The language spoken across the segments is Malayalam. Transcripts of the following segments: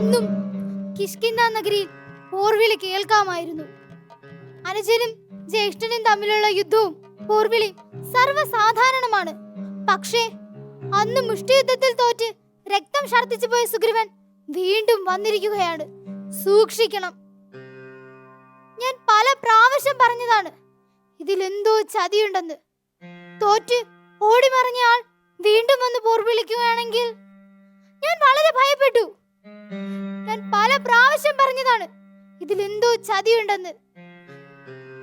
അന്നും കിഷ്കിന്ദ നഗരിയിൽ പോർവിളി കേൾക്കാമായിരുന്നു. അനുജനും ജ്യേഷ്ഠനും തമ്മിലുള്ള യുദ്ധവും പോർവിളിയും സർവസാധാരണമാണ്. പക്ഷേ അന്ന് മുഷ്ടിയുദ്ധത്തിൽ തോറ്റ് രക്തം ഛർദ്ദിച്ചു പോയ സുഗ്രീവൻ വീണ്ടും വന്നിരിക്കുകയാണ്. സൂക്ഷിക്കണം. ഞാൻ പല പ്രാവശ്യം പറഞ്ഞതാണ് ഇതിലെന്തോ ചതിയുണ്ടെന്ന്. തോറ്റ് ഓടിമറിഞ്ഞ ആൾ വീണ്ടും വന്ന് പോർവിളിക്കുകയാണെങ്കിൽ ഞാൻ വളരെ ഭയപ്പെട്ടു. ഞാൻ പല പ്രാവശ്യം പറഞ്ഞതാണ് ഇതിലെന്തോ ചതിയുണ്ടെന്ന്.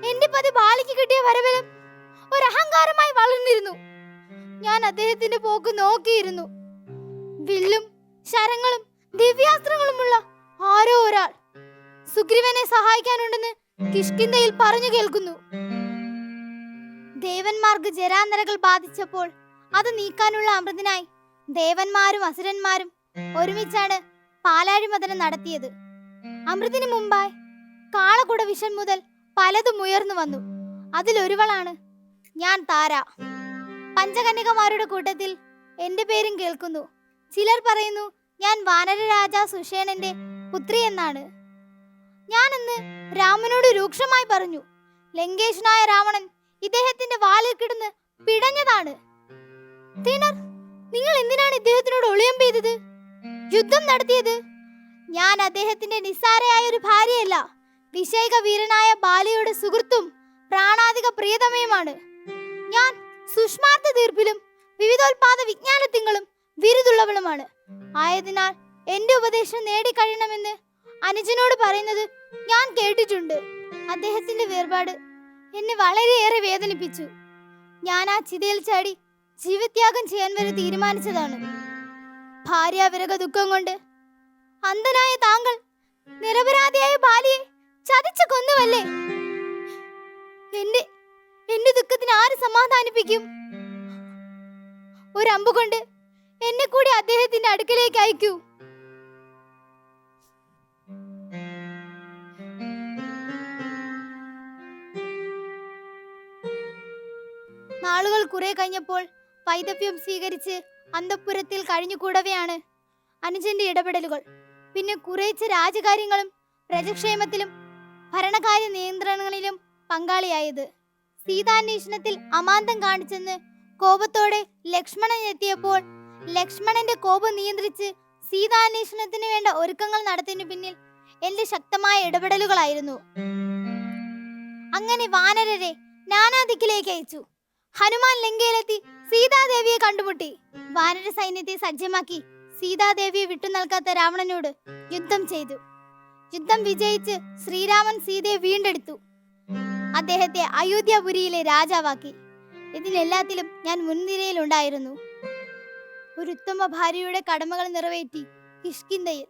എന്റെ പതി ബാലിക്ക് കിട്ടിയ വരവിലും ഒരു അഹങ്കാരമായി വളർന്നിരുന്നു. ഞാൻ അദ്ദേഹത്തിന്റെ പോക്ക് നോക്കിയിരുന്നു. വില്ലും ശരങ്ങളും ദിവ്യാസ്ത്രങ്ങളുമുള്ള ആരോ ഒരാൾ സുഗ്രീവനെ സഹായിക്കാനുണ്ടെന്ന് കിഷ്കിന്തയിൽ പറഞ്ഞു കേൾക്കുന്നു. ദേവന്മാർക്ക് ജരാന്തരകൾ ബാധിച്ചപ്പോൾ അത് നീക്കാനുള്ള അമൃതിനായി ദേവന്മാരും അസുരന്മാരും ഒരുമിച്ചാണ് പാലാഴിമതനം നടത്തിയത്. അമൃതിന് മുമ്പായി കാളകുട വിഷൻ മുതൽ പലതും ഉയർന്നു വന്നു. അതിലൊരുവളാണ് ഞാൻ താര. പഞ്ചകന്യകമാരുടെ കൂട്ടത്തിൽ എന്റെ പേരും കേൾക്കുന്നു. ചിലർ പറയുന്നു ഞാൻ വാനരരാജ സുഷേണന്റെ പുത്രി എന്നാണ്. ഞാൻ ഇന്ന് രാമനോട് രൂക്ഷമായി പറഞ്ഞു ലങ്കേഷനായ രാവണൻ ഇദ്ദേഹത്തിന്റെ വാലിൽ കിടന്ന് പിടഞ്ഞതാണ്. നിങ്ങൾ എന്തിനാണ് ഇദ്ദേഹത്തിനോട് ഒളിയം പെയ്തത്? യുദ്ധം നടത്തിയത്? ഞാൻ അദ്ദേഹത്തിന്റെ നിസ്സാരയായ ഒരു ഭാര്യയല്ല. വിശേക വീരനായ ബാലിയുടെ സുഹൃത്തും പ്രാണാധിക പ്രിയതമയുമാണ്. ഞാൻ സുഷ്മാർത്ഥ തീർപ്പിലും വിവിധോത്പാദ വിജ്ഞാനത്തിങ്ങളും വിരുദുള്ളവളുമാണ് ആയതിനാൽ എന്റെ ഉപദേശം നേടിക്കഴിയണമെന്ന് അനുജനോട് പറയുന്നത് ഞാൻ കേട്ടിട്ടുണ്ട്. അദ്ദേഹത്തിന്റെ വേർപാട് എന്നെ വളരെയേറെ വേദനിപ്പിച്ചു. ഞാൻ ആ ചിതയിൽ ചാടി ജീവത്യാഗം ചെയ്യാൻ വരെ തീരുമാനിച്ചതാണ്. ഭാര്യാവിരക ദുഃഖം കൊണ്ട് അന്ധനായ താങ്കൾ നിരപരാധിയായ ബാലിയെ ചതിച്ചു കൊന്നുവല്ലേ? എന്റെ എന്റെ ദുഃഖത്തിന് ആര് സമാധാനിപ്പിക്കും? ഒരു കൊണ്ട് എന്നെ കൂടി അദ്ദേഹത്തിന്റെ അടുക്കലേക്ക് അയക്കൂ. നാളുകൾ കുറെ കഴിഞ്ഞപ്പോൾ വൈദവ്യം സ്വീകരിച്ച് അന്തഃപുരത്തിൽ കഴിഞ്ഞുകൂടവെയാണ്. അനുജന്റെ ഇടപെടലുകൾ പിന്നെ കുറേച്ച് രാജകാര്യങ്ങളും പ്രജക്ഷേമത്തിലും ഭരണകാര്യ നിയന്ത്രണങ്ങളിലും പങ്കാളിയായത്. സീതാന്വേഷണത്തിൽ അമാന്തം കാണിച്ചെന്ന് കോപത്തോടെ ലക്ഷ്മണൻ എത്തിയപ്പോൾ ലക്ഷ്മണന്റെ കോപം നിയന്ത്രിച്ച് സീതാന്വേഷണത്തിന് വേണ്ട ഒരുക്കങ്ങൾ നടത്തിനു പിന്നിൽ എന്റെ ശക്തമായ ഇടപെടലുകളായിരുന്നു. അങ്ങനെ വാനരരെ നാനാദിക്കിലേക്ക് അയച്ചു. ഹനുമാൻ ലങ്കയിലെത്തി സീതാദേവിയെ കണ്ടുമുട്ടി. വാനര സൈന്യത്തെ സജ്ജമാക്കി സീതാദേവിയെ വിട്ടു നൽകാത്ത രാവണനോട് യുദ്ധം ചെയ്തു. യുദ്ധം വിജയിച്ച് ശ്രീരാമൻ സീതയെ വീണ്ടെടുത്തു. അദ്ദേഹത്തെ അയോധ്യപുരിയിലെ രാജാവാക്കി. ഇതിലെല്ലാത്തിലും ഞാൻ മുൻനിരയിലുണ്ടായിരുന്നു ഒരു ഉത്തമ ഭാര്യയുടെ കടമകൾ നിറവേറ്റി കിഷ്കിന്തയിൽ